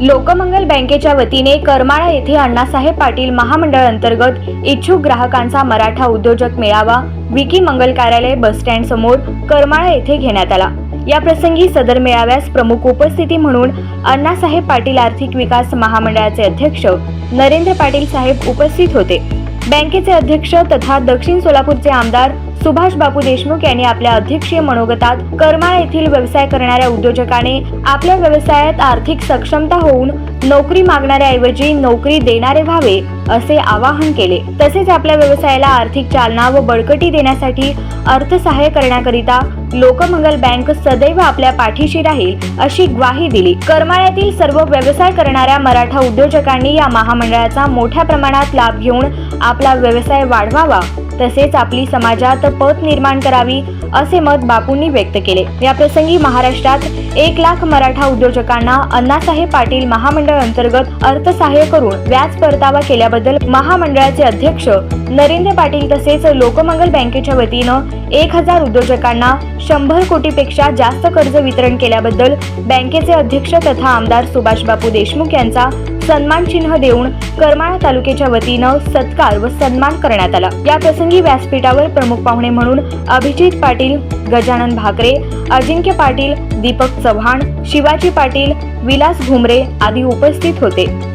लोकमंगल बँकेच्या वतीने करमाळा येथे अण्णासाहेब पाटील महामंडळ अंतर्गत इच्छुक ग्राहकांचा मराठा उद्योजक मेळावा विकी मंगल कार्यालय बस स्टँड समोर करमाळा येथे घेण्यात आला. या प्रसंगी सदर मेळाव्यास प्रमुख उपस्थिती म्हणून अण्णासाहेब पाटील आर्थिक विकास महामंडळाचे अध्यक्ष नरेंद्र पाटील साहेब उपस्थित होते. बँकेचे अध्यक्ष तथा दक्षिण सोलापूरचे आमदार सुभाष बापू देशमुख यांनी आपल्या अध्यक्षीय मनोगतात करमाळा येथील व्यवसाय करणाऱ्या उद्योजकाने आपल्या व्यवसायात आर्थिक सक्षमता होऊन नोकरी मागणाऱ्याऐवजी नोकरी देणारे व्हावे असे आवाहन केले. तसेच आपल्या व्यवसायाला आर्थिक चालना व बळकटी देण्यासाठी अर्थसहाय्य करण्याकरिता लोकमंगल बँक सदैव आपल्या पाठीशी राहील अशी ग्वाही दिली. करमाळ्यातील सर्व व्यवसाय करणाऱ्या मराठा उद्योजकांनी या महामंडळाचा मोठ्या प्रमाणात लाभ घेऊन आपला व्यवसाय वाढवावा. तसेच आपली समाजात पत निर्माण करावी असे मत बापूंनी व्यक्त केले. याप्रसंगी महाराष्ट्रात एक लाख मराठा उद्योजकांना अण्णासाहेब पाटील महामंडळ अंतर्गत अर्थसहाय्य करून व्याज परतावा केल्याबद्दल महामंडळाचे अध्यक्ष नरेंद्र पाटील तसेच लोकमंगल बँकेच्या वतीनं एक हजार उद्योजकांना शंभर कोटीपेक्षा जास्त कर्ज वितरण केल्याबद्दल बँकेचे अध्यक्ष तथा आमदार सुभाषबापू देशमुख यांचा सन्मान चिन्ह देऊन करमाळा तालुक्याच्या वतीनं सत्कार व सन्मान करण्यात आला. या प्रसंगी व्यासपीठावर प्रमुख पाहुणे म्हणून अभिजित पाटील गजानन भाकरे अजिंक्य पाटील दीपक चव्हाण शिवाजी पाटील विलास घुमरे आदी उपस्थित होते.